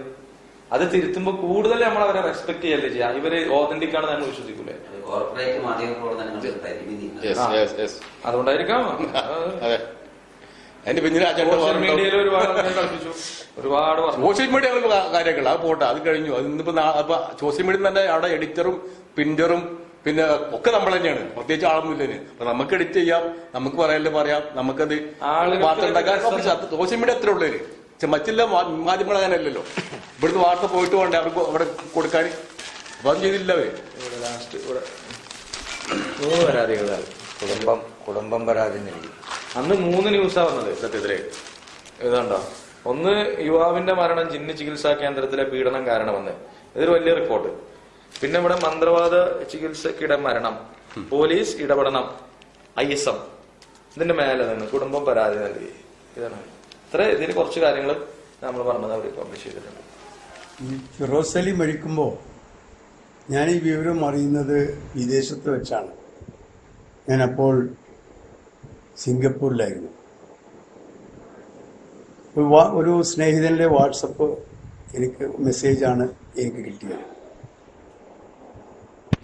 അത് തിരുത്തുമ്പോ കൂടുതൽ നമ്മൾ അവരെ റെസ്പെക്ട് ചെയ്യല്ലേ ചെയ്യാം. ഇവർ ഓതന്റിക് ആണ് നമ്മൾ വിശ്വസിക്കൂലേ. അതുകൊണ്ടായിരിക്കാം. അതെ. അതിന്റെ പിന്നിൽ സോഷ്യൽ മീഡിയയിൽ ഒരുപാട് ഒരുപാട് സോഷ്യൽ മീഡിയ കാര്യങ്ങൾ അത് പോട്ടെ അത് കഴിഞ്ഞു. അത് ഇന്നിപ്പോ അപ്പൊ സോഷ്യൽ മീഡിയ തന്നെ അവിടെ എഡിറ്ററും പ്രിന്ററും പിന്നെ ഒക്കെ നമ്മൾ തന്നെയാണ്. പ്രത്യേകിച്ച് ആളൊന്നുമില്ല. അപ്പൊ നമുക്ക് എഡിറ്റ് ചെയ്യാം നമുക്ക് പറയാനല്ലേ പറയാം നമുക്കത് വാർത്ത ഉണ്ടാക്കാൻ അത് സോഷ്യൽ മീഡിയ അത്രേ ഉള്ളവര് പക്ഷെ മറ്റുള്ള മാ- മാധ്യമങ്ങൾ അങ്ങനെയല്ലല്ലോ. ഇവിടുന്ന് വാർത്ത പോയിട്ട് വേണ്ടേ? അവർക്ക് അവിടെ കൊടുക്കാൻ? അപ്പൊ അത് ചെയ്തില്ലവേ. ഇവിടെ ലാസ്റ്റ് ഇവിടെ. പരാതികൾ കുടുംബം കുടുംബം പരാതി നൽകി അന്ന് മൂന്ന് ന്യൂസാ വന്നത്. സത്യത്തിൽ. ഏതാണ്ടോ? ഒന്ന് യുവാവിന്റെ മരണം ജിന്ന് ചികിത്സാ കേന്ദ്രത്തിലെ പീഡനം കാരണമെന്ന് ഇതൊരു വലിയ റിപ്പോർട്ട്. പിന്നെ ഇവിടെ മന്ത്രവാദ ചികിത്സക്കിടെ മരണം പോലീസ് ഇടപെടണം ഐ എസ് എം ഇതിന്റെ മേലെ നിന്ന് കുടുംബം പരാതി നൽകി. ഇതാണ്. ഇത്ര ഇതിൽ കുറച്ച് കാര്യങ്ങൾ നമ്മൾ പറഞ്ഞത് അവർ പബ്ലിഷ് ചെയ്തിട്ടുണ്ട്. ഈ ഫിറോസലി മരിക്കുമ്പോൾ ഞാൻ ഈ വിവരം അറിയുന്നത് വിദേശത്ത് വെച്ചാണ്. ഞാനപ്പോൾ സിംഗപ്പൂരിലായിരുന്നു. ഒരു സ്നേഹിതന്റെ വാട്സപ്പ് എനിക്ക് മെസ്സേജാണ് എനിക്ക് കിട്ടിയത്.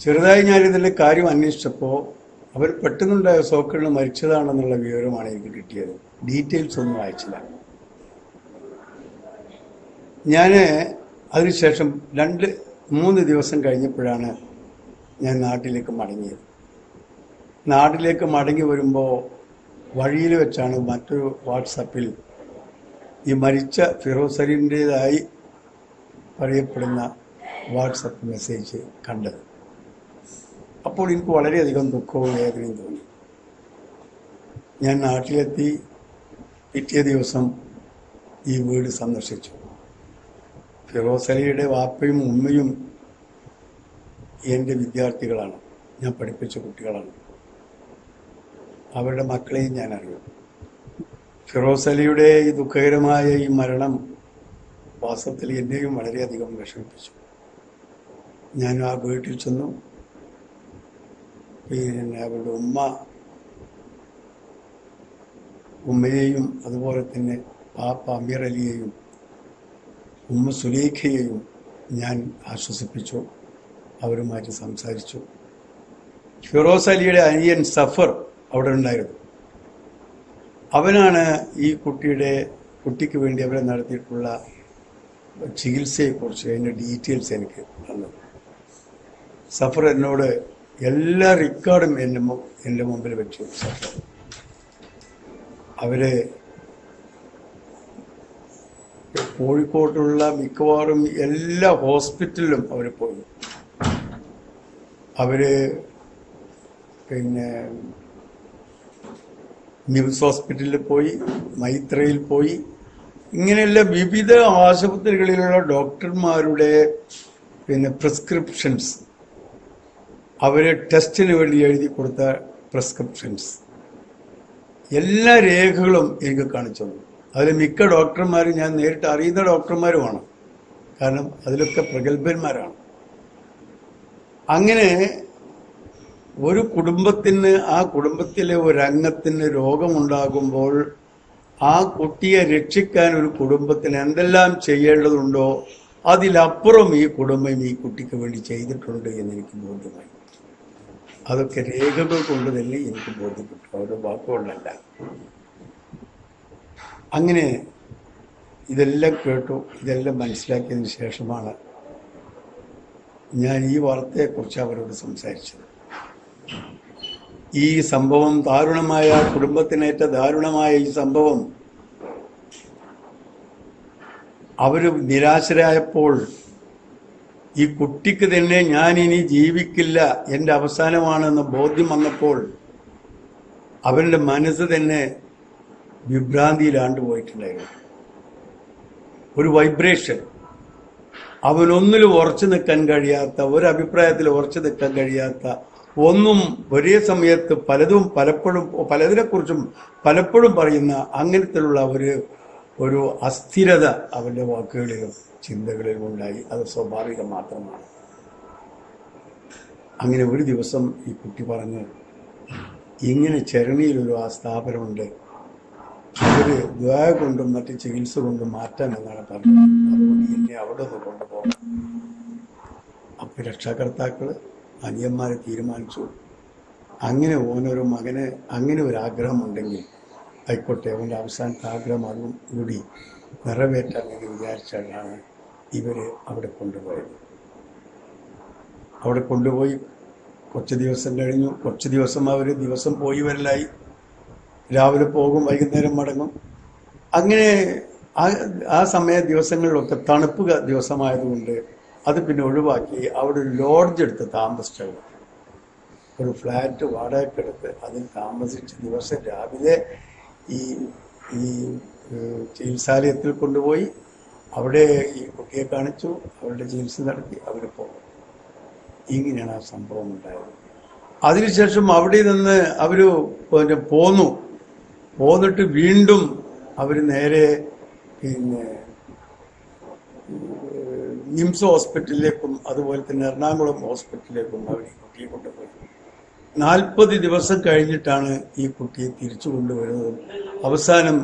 ചെറുതായി ഞാൻ ഇതിന്റെ കാര്യം അന്വേഷിച്ചപ്പോൾ അവർ പെട്ടെന്നുണ്ടായ സോക്കറിൽ മരിച്ചതാണെന്നുള്ള വിവരമാണ് എനിക്ക് കിട്ടിയത്. ഡീറ്റെയിൽസ് ഒന്നും അയച്ചില്ല. ഞാൻ അതിനുശേഷം രണ്ട് മൂന്ന് ദിവസം കഴിഞ്ഞപ്പോഴാണ് ഞാൻ നാട്ടിലേക്ക് മടങ്ങിയത്. നാട്ടിലേക്ക് മടങ്ങി വരുമ്പോൾ വഴിയിൽ വെച്ചാണ് മറ്റൊരു വാട്സപ്പിൽ ഈ മരിച്ച ഫിറോസ് അലിന്റെതായി പറയപ്പെടുന്ന വാട്സപ്പ് മെസ്സേജ് കണ്ടത്. അപ്പോൾ എനിക്ക് വളരെയധികം ദുഃഖവും വേദനയും തോന്നി. ഞാൻ നാട്ടിലെത്തി പിറ്റേ ദിവസം ഈ വീട് സന്ദർശിച്ചു. ഫിറോസ് അലിയുടെ വാപ്പയും ഉമ്മയും എന്റെ വിദ്യാർത്ഥികളാണ്. ഞാൻ പഠിപ്പിച്ച കുട്ടികളാണ്. അവരുടെ മക്കളെയും ഞാൻ അറിയും. ഫിറോസ് അലിയുടെ ഈ ദുഃഖകരമായ ഈ മരണം വാസ്തവത്തിൽ എന്നെയും വളരെയധികം വിഷമിപ്പിച്ചു. ഞാൻ ആ വീട്ടിൽ ചെന്നു. പിന്നെ അവരുടെ ഉമ്മ ഉമ്മയെയും അതുപോലെ തന്നെ പാപ്പ അമീർ അലിയെയും ഉമ്മ സുലേഖയെയും ഞാൻ ആശ്വസിപ്പിച്ചു. അവരുമായിട്ട് സംസാരിച്ചു. ഫിറോസ് അലിയുടെ അനിയൻ സഫർ അവിടെ ഉണ്ടായിരുന്നു. അവനാണ് ഈ കുട്ടിയുടെ കുട്ടിക്ക് വേണ്ടി അവരെ നടത്തിയിട്ടുള്ള ചികിത്സയെക്കുറിച്ച് അതിന്റെ ഡീറ്റെയിൽസ് എനിക്ക് തന്നത്. സഫർ എന്നോട് എല്ലാ റെക്കോർഡും എന്റെ എന്റെ മുമ്പിൽ വെച്ചു. സഫർ അവർ കോഴിക്കോട്ടുള്ള മിക്കവാറും എല്ലാ ഹോസ്പിറ്റലിലും അവർ പോയി. അവർ പിന്നെ നിംസ് ഹോസ്പിറ്റലിൽ പോയി മൈത്രയിൽ പോയി. ഇങ്ങനെയുള്ള വിവിധ ആശുപത്രികളിലുള്ള ഡോക്ടർമാരുടെ പിന്നെ പ്രിസ്ക്രിപ്ഷൻസ്. അവരെ ടെസ്റ്റിന് വേണ്ടി എഴുതി കൊടുത്ത പ്രിസ്ക്രിപ്ഷൻസ്. എല്ലാ രേഖകളും എനിക്ക് കാണിച്ചു തന്നു. അതിൽ മിക്ക ഡോക്ടർമാരും ഞാൻ നേരിട്ട് അറിയുന്ന ഡോക്ടർമാരുമാണ്. കാരണം അതിലൊക്കെ പ്രഗത്ഭന്മാരാണ്. അങ്ങനെ ഒരു കുടുംബത്തിന് ആ കുടുംബത്തിലെ ഒരു അംഗത്തിന് രോഗമുണ്ടാകുമ്പോൾ ആ കുട്ടിയെ രക്ഷിക്കാൻ ഒരു കുടുംബത്തിന് എന്തെല്ലാം ചെയ്യേണ്ടതുണ്ടോ അതിലപ്പുറം ഈ കുടുംബം ഈ കുട്ടിക്ക് വേണ്ടി ചെയ്തിട്ടുണ്ട് എന്ന് എനിക്ക് ബോധ്യമായി. അതൊക്കെ രേഖകൾ കൊണ്ട് തന്നെ എനിക്ക് ബോധ്യപ്പെട്ടു. അവരുടെ വാക്കുകൊണ്ടല്ല അങ്ങനെ ഇതെല്ലാം കേട്ടു ഇതെല്ലാം മനസ്സിലാക്കിയതിന് ശേഷമാണ് ഞാൻ ഈ വാർത്തയെക്കുറിച്ച് അവരോട് സംസാരിച്ചത്. ഈ സംഭവം ദാരുണമായ കുടുംബത്തിനേറ്റ ദാരുണമായ ഈ സംഭവം അവർ നിരാശരായപ്പോൾ ഈ കുട്ടിക്ക് തന്നെ ഞാൻ ഇനി ജീവിക്കില്ല എന്റെ അവസാനമാണെന്ന് ബോധ്യം വന്നപ്പോൾ അവരുടെ മനസ്സ് തന്നെ വിഭ്രാന്തിയിലാണ്ട് പോയിട്ടുണ്ടായിരുന്നു. ഒരു വൈബ്രേഷൻ. അവനൊന്നിൽ ഉറച്ചു നിൽക്കാൻ കഴിയാത്ത ഒരു അഭിപ്രായത്തിൽ ഉറച്ചു നിൽക്കാൻ കഴിയാത്ത ഒന്നും ഒരേ സമയത്ത് പലതും പലപ്പോഴും പലതിനെക്കുറിച്ചും പലപ്പോഴും പറയുന്ന അങ്ങനത്തിലുള്ള ഒരു ഒരു അസ്ഥിരത അവന്റെ വാക്കുകളിലും ചിന്തകളിലും ഉണ്ടായി. അത് സ്വാഭാവികം മാത്രമാണ്. അങ്ങനെ ഒരു ദിവസം ഈ കുട്ടി പറഞ്ഞു ഇങ്ങനെ ചരണിയിലൊരു ആ സ്ഥാപനമുണ്ട്. അവർ ദ്വായ കൊണ്ടും മറ്റ് ചികിത്സ കൊണ്ടും മാറ്റാൻ എന്നാണ് പറഞ്ഞത്. അതുകൊണ്ട് എന്നെ അവിടെ നിന്ന് കൊണ്ടുപോകണം. അപ്പൊ രക്ഷാകർത്താക്കൾ അനിയന്മാരെ തീരുമാനിച്ചു. അങ്ങനെ ഓനൊരു മകന് അങ്ങനെ ഒരു ആഗ്രഹം ഉണ്ടെങ്കിൽ ആയിക്കോട്ടെ അവന്റെ അവസാനത്തെ ആഗ്രഹം അതും കൂടി നിറവേറ്റാൻ എന്ന് വിചാരിച്ചാണ് ഇവർ അവിടെ കൊണ്ടുപോയത്. അവിടെ കൊണ്ടുപോയി. കുറച്ച് ദിവസം കഴിഞ്ഞു. കുറച്ച് ദിവസം അവർ ദിവസം പോയി വരലായി. രാവിലെ പോകും വൈകുന്നേരം മടങ്ങും. അങ്ങനെ ആ- ആ സമയ ദിവസങ്ങളിലൊക്കെ തണുപ്പ് ദിവസമായതുകൊണ്ട് അത് പിന്നെ ഒഴിവാക്കി അവിടെ ഒരു ലോഡ്ജ് എടുത്ത് താമസിച്ചത് ഒരു ഫ്ലാറ്റ് വാടകയ്ക്ക് എടുത്ത് അതിൽ താമസിച്ച് ദിവസം രാവിലെ ഈ ഈ ചികിത്സാലയത്തിൽ കൊണ്ടുപോയി അവിടെ ഈ കുട്ടിയെ കാണിച്ചു അവരുടെ ചികിത്സ നടത്തി അവർ പോകും. ഇങ്ങനെയാണ് ആ സംഭവം ഉണ്ടായത്. അതിനുശേഷം അവിടെ നിന്ന് അവർ പോന്നു. പോന്നിട്ട് വീണ്ടും അവർ നേരെ പിന്നെ നിംസ് ഹോസ്പിറ്റലിലേക്കും അതുപോലെ തന്നെ എറണാകുളം ഹോസ്പിറ്റലിലേക്കും അവർ ഈ കുട്ടിയെ കൊണ്ടുപോയി. നാൽപ്പത് ദിവസം കഴിഞ്ഞിട്ടാണ് ഈ കുട്ടിയെ തിരിച്ചു കൊണ്ടുവരുന്നത്. അവസാനം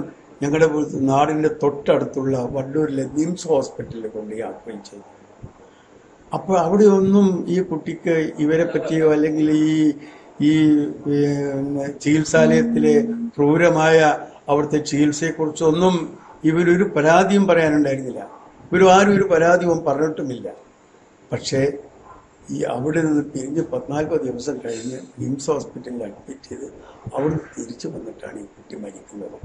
ഞങ്ങളുടെ നാടിന്റെ തൊട്ടടുത്തുള്ള വണ്ടൂരിലെ നിംസ് ഹോസ്പിറ്റലിൽ യാത്രയും ചെയ്തു. അപ്പോൾ അവിടെ ഒന്നും ഈ കുട്ടിക്ക് ഇവരെ പറ്റിയോ അല്ലെങ്കിൽ ഈ ഈ ചികിത്സാലയത്തിലെ ക്രൂരമായ അവിടുത്തെ ചികിത്സയെക്കുറിച്ചൊന്നും ഇവരൊരു പരാതിയും പറയാനുണ്ടായിരുന്നില്ല. ഇവരും ആരും ഒരു പരാതിയും പറഞ്ഞിട്ടുമില്ല. പക്ഷേ ഈ അവിടെ നിന്ന് പിരിഞ്ഞ് പത്നാൽപ്പത് ദിവസം കഴിഞ്ഞ് നിംസ് ഹോസ്പിറ്റലിൽ അഡ്മിറ്റ് ചെയ്ത് അവിടെ തിരിച്ചു വന്നിട്ടാണ് ഈ കുട്ടി മരിക്കുന്നത്.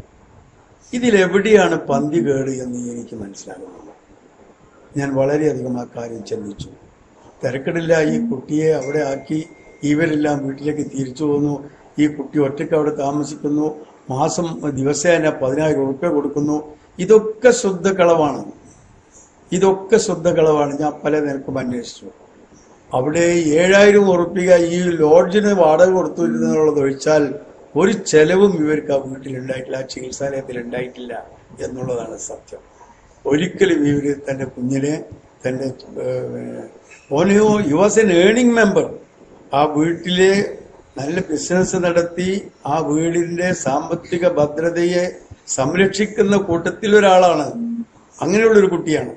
ഇതിലെവിടെയാണ് പന്തി കേട് എന്ന് എനിക്ക് മനസ്സിലാകുന്നില്ല. ഞാൻ വളരെയധികം ആ കാര്യം ചിന്തിച്ചു. തിരക്കിടില്ല ഈ കുട്ടിയെ അവിടെ ആക്കി ഇവരെല്ലാം വീട്ടിലേക്ക് തിരിച്ചു പോകുന്നു ഈ കുട്ടി ഒറ്റയ്ക്ക് അവിടെ താമസിക്കുന്നു. മാസം ദിവസേന പതിനായിരം ഉറുപ്പ്യ കൊടുക്കുന്നു. ഇതൊക്കെ ശുദ്ധകളവാണ് ഇതൊക്കെ ശുദ്ധകളവാണ് ഞാൻ പല നിരക്കും അന്വേഷിച്ചു. അവിടെ ഏഴായിരം ഉറുപ്പിക ഈ ലോഡ്ജിന് വാടക കൊടുത്തിരുന്നുള്ളത് ഒഴിച്ചാൽ ഒരു ചെലവും ഇവർക്ക് ആ വീട്ടിലുണ്ടായിട്ടില്ല ആ ചികിത്സാലയത്തിൽ ഉണ്ടായിട്ടില്ല എന്നുള്ളതാണ് സത്യം. ഒരിക്കലും ഇവർ തന്റെ കുഞ്ഞിനെ തന്റെ ഓനോ you was an earning member ആ വീട്ടിലെ നല്ല ബിസിനസ് നടത്തി ആ വീടിന്റെ സാമ്പത്തിക ഭദ്രതയെ സംരക്ഷിക്കുന്ന കൂട്ടത്തിൽ ഒരാളാണ് അങ്ങനെയുള്ള ഒരു കുട്ടിയാണ്.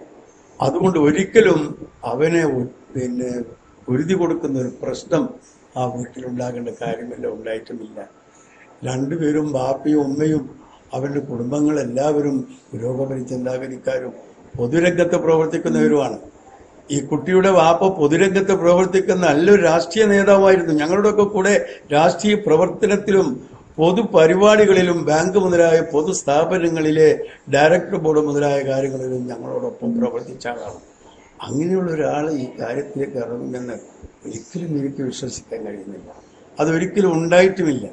അതുകൊണ്ട് ഒരിക്കലും അവനെ പിന്നെ ഉരുതി കൊടുക്കുന്ന ഒരു പ്രശ്നം ആ വീട്ടിലുണ്ടാകേണ്ട കാര്യമല്ല ഉണ്ടായിട്ടുമില്ല രണ്ടുപേരും ബാപ്പയും ഉമ്മയും അവരുടെ കുടുംബങ്ങളെല്ലാവരും പുരോഗമന ചിന്താഗതിക്കാരും പൊതുരംഗത്ത് പ്രവർത്തിക്കുന്നവരുമാണ്. ഈ കുട്ടിയുടെ വാപ്പ പൊതുരംഗത്ത് പ്രവർത്തിക്കുന്ന നല്ലൊരു രാഷ്ട്രീയ നേതാവായിരുന്നു. ഞങ്ങളുടെയൊക്കെ കൂടെ രാഷ്ട്രീയ പ്രവർത്തനത്തിലും പൊതുപരിപാടികളിലും ബാങ്ക് മുതലായ പൊതുസ്ഥാപനങ്ങളിലെ ഡയറക്ടർ ബോർഡ് മുതലായ കാര്യങ്ങളിലും ഞങ്ങളോടൊപ്പം പ്രവർത്തിച്ച ആളാണ്. അങ്ങനെയുള്ള ഒരാൾ ഈ കാര്യത്തിലേക്ക് ഇറങ്ങുമെന്ന് ഒരിക്കലും എനിക്ക് വിശ്വസിക്കാൻ കഴിയുന്നില്ല. അതൊരിക്കലും ഉണ്ടായിട്ടുമില്ല.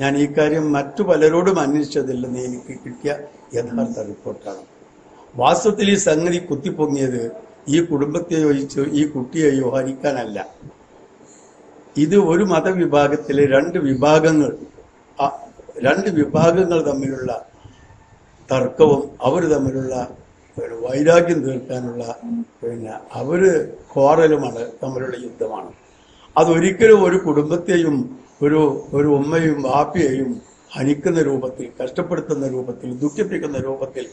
ഞാൻ ഈ കാര്യം മറ്റു പലരോടും അന്വേഷിച്ചതില്ലെന്ന് എനിക്ക് കിട്ടിയ യഥാർത്ഥ റിപ്പോർട്ടാണ്. വാസ്തവത്തിൽ ഈ സംഗതി കുത്തിപ്പൊങ്ങിയത് ഈ കുടുംബത്തെ ഈ ഈ കുട്ടിയെയോ ഹരിക്കാനല്ല ഇത് ഒരു മതവിഭാഗത്തിലെ രണ്ട് വിഭാഗങ്ങൾ രണ്ട് വിഭാഗങ്ങൾ തമ്മിലുള്ള തർക്കവും അവർ തമ്മിലുള്ള വൈരാഗ്യം തീർക്കാനുള്ള പിന്നെ അവർ കോറലുമാണ് തമ്മിലുള്ള യുദ്ധമാണ്. അതൊരിക്കലും ഒരു കുടുംബത്തെയും ഒരു ഒരു ഉമ്മയും വാപ്പിയെയും ഹനിക്കുന്ന രൂപത്തിൽ കഷ്ടപ്പെടുത്തുന്ന രൂപത്തിൽ ദുഃഖിപ്പിക്കുന്ന രൂപത്തിൽ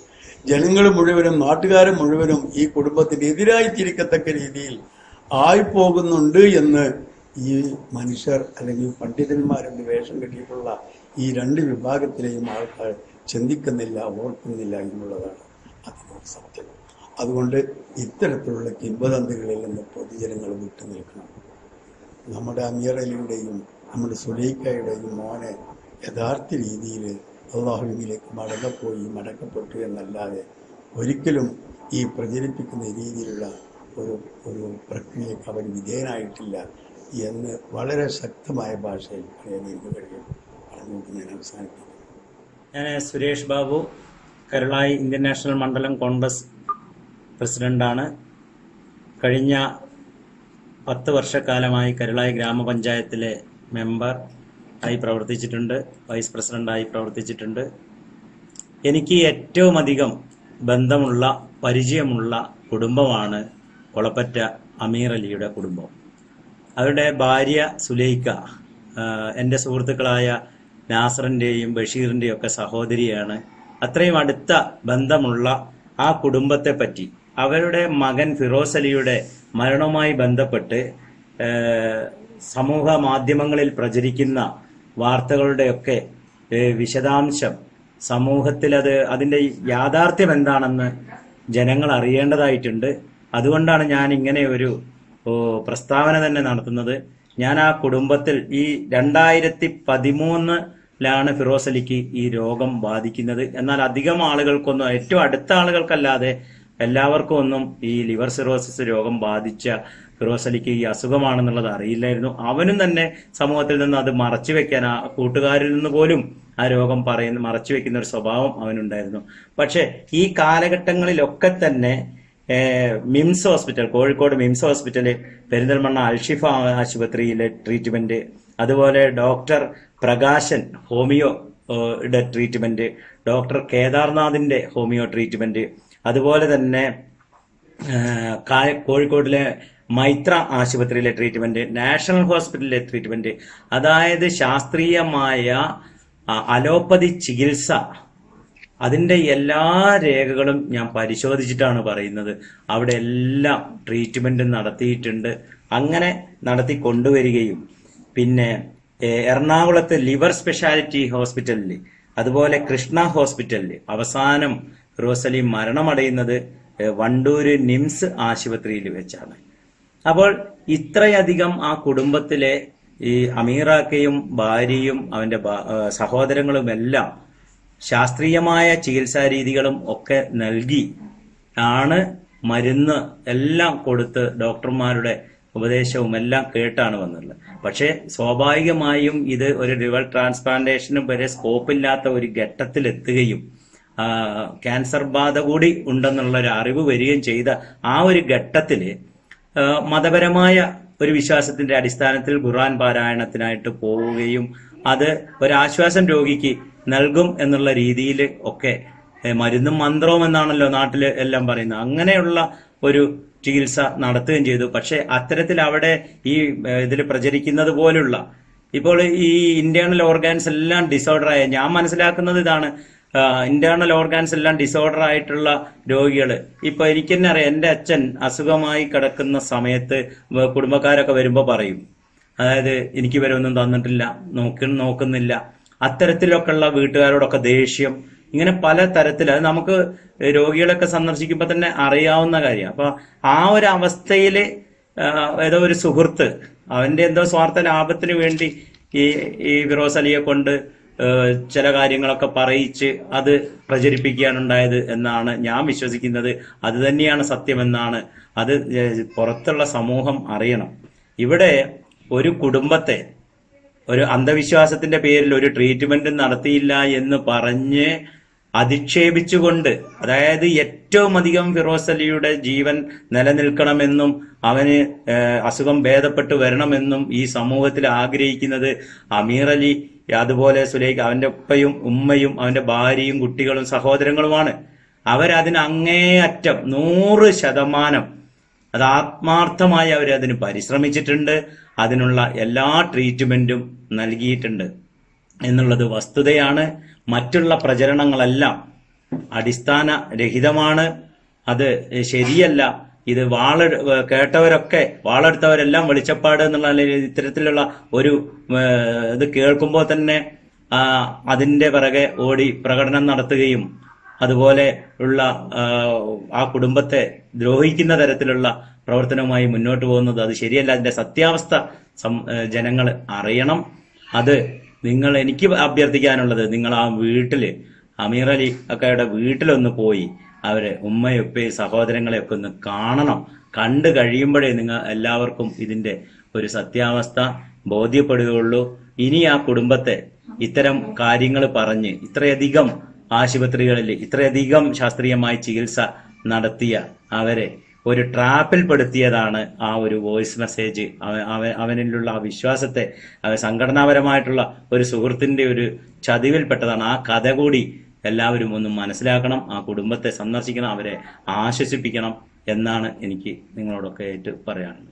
ജനങ്ങൾ മുഴുവനും നാട്ടുകാർ മുഴുവനും ഈ കുടുംബത്തിന് എതിരായി തിരിക്കത്തക്ക രീതിയിൽ ആയിപ്പോകുന്നുണ്ട് എന്ന് ഈ മനുഷ്യർ അല്ലെങ്കിൽ പണ്ഡിതന്മാരെന്ന് വേഷം കെട്ടിയിട്ടുള്ള ഈ രണ്ട് വിഭാഗത്തിലെയും ആൾക്കാർ ചിന്തിക്കുന്നില്ല ഓർക്കുന്നില്ല എന്നുള്ളതാണ് അതിനൊരു സത്യം. അതുകൊണ്ട് ഇത്തരത്തിലുള്ള കിംബദന്തികളിൽ നിന്ന് പൊതുജനങ്ങൾ വിട്ടു നിൽക്കണം. നമ്മുടെ അമീറലിയുടെയും നമ്മുടെ സുലൈക്കയുടെയും മോനെ യഥാർത്ഥ രീതിയിൽ അള്ളാഹുവിലേക്ക് മടങ്ങപ്പോയി മടക്കപ്പെട്ടു എന്നല്ലാതെ ഒരിക്കലും ഈ പ്രചരിപ്പിക്കുന്ന രീതിയിലുള്ള ഒരു ഒരു പ്രക്രിയക്ക് അവൻ വിധേയനായിട്ടില്ല എന്ന് വളരെ ശക്തമായ ഭാഷയിൽ പറയാൻ കഴിയും. പറഞ്ഞുകൊണ്ട് ഞാൻ അവസാനിപ്പിക്കുന്നു. ഞാൻ സുരേഷ് ബാബു കരുളായി ഇന്ത്യൻ നാഷണൽ മണ്ഡലം കോൺഗ്രസ് പ്രസിഡന്റാണ്. കഴിഞ്ഞ പത്ത് വർഷക്കാലമായി കരുളായി ഗ്രാമപഞ്ചായത്തിലെ മെമ്പർ. ആയി പ്രവർത്തിച്ചിട്ടുണ്ട് വൈസ് പ്രസിഡന്റായി പ്രവർത്തിച്ചിട്ടുണ്ട്. എനിക്ക് ഏറ്റവും അധികം ബന്ധമുള്ള പരിചയമുള്ള കുടുംബമാണ് കൊളപ്പറ്റ അമീർ അലിയുടെ കുടുംബം. അവരുടെ ഭാര്യ സുലൈക്ക എന്റെ സുഹൃത്തുക്കളായ നാസറിന്റെയും ബഷീറിന്റെയും ഒക്കെ സഹോദരിയാണ്. അത്രയും അടുത്ത ബന്ധമുള്ള ആ കുടുംബത്തെ പറ്റി അവരുടെ മകൻ ഫിറോസ് അലിയുടെ മരണവുമായി ബന്ധപ്പെട്ട് സമൂഹ മാധ്യമങ്ങളിൽ പ്രചരിക്കുന്ന വാർത്തകളുടെയൊക്കെ വിശദാംശം സമൂഹത്തിൽ അത് അതിന്റെ യാഥാർത്ഥ്യം എന്താണെന്ന് ജനങ്ങൾ അറിയേണ്ടതായിട്ടുണ്ട്. അതുകൊണ്ടാണ് ഞാൻ ഇങ്ങനെ ഒരു പ്രസ്താവന തന്നെ നടത്തുന്നത്. ഞാൻ ആ കുടുംബത്തിൽ ഈ രണ്ടായിരത്തി പതിമൂന്നിലാണ് ഫിറോസ് അലിക്ക് ഈ രോഗം ബാധിക്കുന്നത്. എന്നാൽ അധികം ആളുകൾക്കൊന്നും ഏറ്റവും അടുത്ത ആളുകൾക്കല്ലാതെ എല്ലാവർക്കും ഒന്നും ഈ ലിവർ സിറോസിസ് രോഗം ബാധിച്ച ഫിറോസ് അലിക്ക് ഈ അസുഖമാണെന്നുള്ളത് അറിയില്ലായിരുന്നു. അവനും തന്നെ സമൂഹത്തിൽ നിന്ന് അത് മറച്ചു വെക്കാൻ ആ കൂട്ടുകാരിൽ നിന്ന് പോലും ആ രോഗം പറയുന്ന മറച്ചു വെക്കുന്ന ഒരു സ്വഭാവം അവനുണ്ടായിരുന്നു. പക്ഷെ ഈ കാലഘട്ടങ്ങളിലൊക്കെ തന്നെ MIMS hospital Kozhikode MIMS hospital Perinthalmanna Al Shifa ആശുപത്രിയിലെ ട്രീറ്റ്മെന്റ് അതുപോലെ doctor Prakashan homeo treatment doctor കേദാർനാഥിന്റെ homeo treatment അതുപോലെ തന്നെ കോഴിക്കോടിലെ മൈത്ര ആശുപത്രിയിലെ ട്രീറ്റ്മെന്റ് നാഷണൽ ഹോസ്പിറ്റലിലെ ട്രീറ്റ്മെന്റ് അതായത് ശാസ്ത്രീയമായ അലോപ്പതി ചികിത്സ. അതിന്റെ എല്ലാ രേഖകളും ഞാൻ പരിശോധിച്ചിട്ടാണ് പറയുന്നത്. അവിടെ എല്ലാം ട്രീറ്റ്മെന്റ് നടത്തിയിട്ടുണ്ട്. അങ്ങനെ നടത്തി കൊണ്ടുവരികയും. പിന്നെ എറണാകുളത്ത് ലിവർ സ്പെഷ്യാലിറ്റി ഹോസ്പിറ്റലിൽ അതുപോലെ കൃഷ്ണ ഹോസ്പിറ്റലിൽ അവസാനം റോസലി മരണമടയുന്നത് വണ്ടൂര് നിംസ് ആശുപത്രിയിൽ വെച്ചാണ്. അപ്പോൾ ഇത്രയധികം ആ കുടുംബത്തിലെ ഈ അമീറാക്കയും ഭാര്യയും അവന്റെ സഹോദരങ്ങളും എല്ലാം ശാസ്ത്രീയമായ ചികിത്സാ രീതികളും ഒക്കെ നൽകി ആണ് മരുന്ന് എല്ലാം കൊടുത്ത് ഡോക്ടർമാരുടെ ഉപദേശവും എല്ലാം കേട്ടാണ് വന്നിട്ടുള്ളത് പക്ഷെ സ്വാഭാവികമായും ഇത് ഒരു ലിവർ ട്രാൻസ്പ്ലാന്റേഷനും വരെ സ്കോപ്പില്ലാത്ത ഒരു ഘട്ടത്തിലെത്തുകയും ക്യാൻസർ ബാധ കൂടി ഉണ്ടെന്നുള്ള ഒരു അറിവ് വരികയും ചെയ്ത ആ ഒരു ഘട്ടത്തിൽ ആ, മതപരമായ ഒരു വിശ്വാസത്തിന്റെ അടിസ്ഥാനത്തിൽ ഖുർആൻ പാരായണത്തിനായിട്ട് പോവുകയും അത് ഒരാശ്വാസം രോഗിക്ക് നൽകും എന്നുള്ള രീതിയിൽ ഒക്കെ മരുന്നും മന്ത്രവും എന്നാണല്ലോ നാട്ടിൽ എല്ലാം പറയുന്നത്. അങ്ങനെയുള്ള ഒരു ചികിത്സ നടത്തുകയും ചെയ്തു. പക്ഷെ അത്തരത്തിൽ അവിടെ ഈ ഇതിൽ പ്രചരിക്കുന്നത് പോലുള്ള ഇപ്പോൾ ഈ ഇന്റേണൽ ഓർഗാൻസ് എല്ലാം ഡിസോർഡർ ആയ ഞാൻ മനസ്സിലാക്കുന്നത് ഇതാണ്. ഇന്റേണൽ ഓർഗാൻസ് എല്ലാം ഡിസോർഡർ ആയിട്ടുള്ള രോഗികൾ ഇപ്പൊ എനിക്ക് തന്നെ അറിയാം എന്റെ അച്ഛൻ അസുഖമായി കിടക്കുന്ന സമയത്ത് കുടുംബക്കാരൊക്കെ വരുമ്പോ പറയും അതായത് എനിക്ക് ഇവരൊന്നും തന്നിട്ടില്ല നോക്കി നോക്കുന്നില്ല. അത്തരത്തിലൊക്കെ ഉള്ള വീട്ടുകാരോടൊക്കെ ദേഷ്യം ഇങ്ങനെ പല തരത്തിൽ അത് നമുക്ക് രോഗികളൊക്കെ സന്ദർശിക്കുമ്പോൾ തന്നെ അറിയാവുന്ന കാര്യം. അപ്പൊ ആ ഒരു അവസ്ഥയിൽ ആ, ഏതോ ഒരു സുഹൃത്ത് അവന്റെ എന്തോ സ്വാർത്ഥ ലാഭത്തിന് വേണ്ടി ഈ ഈ ഫിറോസ് അലിയെ കൊണ്ട് ചില കാര്യങ്ങളൊക്കെ പറയിച്ച് അത് പ്രചരിപ്പിക്കാനുണ്ടായത് എന്നാണ് ഞാൻ വിശ്വസിക്കുന്നത്. അത് തന്നെയാണ് സത്യമെന്നാണ്. അത് പുറത്തുള്ള സമൂഹം അറിയണം. ഇവിടെ ഒരു കുടുംബത്തെ ഒരു അന്ധവിശ്വാസത്തിന്റെ പേരിൽ ഒരു ട്രീറ്റ്മെന്റ് നടത്തിയില്ല എന്ന് പറഞ്ഞ് അധിക്ഷേപിച്ചുകൊണ്ട് അതായത് ഏറ്റവും അധികം ഫിറോസ് അലിയുടെ ജീവൻ നിലനിൽക്കണമെന്നും അവന് അസുഖം ഭേദപ്പെട്ട് വരണമെന്നും ഈ സമൂഹത്തിൽ ആഗ്രഹിക്കുന്നത് അമീർ അലി അതുപോലെ സുലൈഖ് അവന്റെ ഉപ്പയും ഉമ്മയും അവന്റെ ഭാര്യയും കുട്ടികളും സഹോദരങ്ങളുമാണ്. അവരതിന് അങ്ങേയറ്റം നൂറ് ശതമാനം അത് ആത്മാർത്ഥമായി അവരതിന് പരിശ്രമിച്ചിട്ടുണ്ട് അതിനുള്ള എല്ലാ ട്രീറ്റ്മെന്റും നൽകിയിട്ടുണ്ട്. എന്നുള്ളത് വസ്തുതയാണ്. മറ്റുള്ള പ്രചരണങ്ങളെല്ലാം അടിസ്ഥാന രഹിതമാണ് അത് ശരിയല്ല. ഇത് വാള കേട്ടവരൊക്കെ വാളെടുത്തവരെല്ലാം വെളിച്ചപ്പാട് എന്നുള്ള ഇത്തരത്തിലുള്ള ഒരു ഇത് കേൾക്കുമ്പോൾ തന്നെ അതിന്റെ പിറകെ ഓടി പ്രകടനം നടത്തുകയും അതുപോലെ ഉള്ള ആ കുടുംബത്തെ ദ്രോഹിക്കുന്ന തരത്തിലുള്ള പ്രവർത്തനവുമായി മുന്നോട്ട് പോകുന്നത് അത് ശരിയല്ല. അതിന്റെ സത്യാവസ്ഥ ജനങ്ങൾ അറിയണം. അത് നിങ്ങൾ എനിക്ക് അഭ്യർത്ഥിക്കാനുള്ളത് നിങ്ങൾ ആ വീട്ടിൽ അമീർ അലി ഒക്കെയുടെ വീട്ടിലൊന്ന് പോയി അവരെ ഉമ്മയും ഉപ്പയും സഹോദരങ്ങളെ ഒക്കെ ഒന്ന് കാണണം. കണ്ടു കഴിയുമ്പോഴേ നിങ്ങൾ എല്ലാവർക്കും ഇതിന്റെ ഒരു സത്യാവസ്ഥ ബോധ്യപ്പെടുകയുള്ളൂ. ഇനി ആ കുടുംബത്തെ ഇത്തരം കാര്യങ്ങൾ പറഞ്ഞ് ഇത്രയധികം ആശുപത്രികളിൽ ഇത്രയധികം ശാസ്ത്രീയമായി ചികിത്സ നടത്തിയ അവരെ ഒരു ട്രാപ്പിൽ പെടുത്തിയതാണ് ആ ഒരു വോയിസ് മെസ്സേജ് അവ- അവ- അവനിലുള്ള ആ വിശ്വാസത്തെ സംഘടനാപരമായിട്ടുള്ള ഒരു സുഹൃത്തിന്റെ ഒരു ചതിവിൽപ്പെട്ടതാണ് ആ കഥ കൂടി എല്ലാവരും ഒന്ന് മനസ്സിലാക്കണം ആ കുടുംബത്തെ സന്ദർശിക്കണം അവരെ ആശ്വസിപ്പിക്കണം എന്നാണ് എനിക്ക് നിങ്ങളോടൊക്കെ ആയിട്ട് പറയാനുള്ളത്.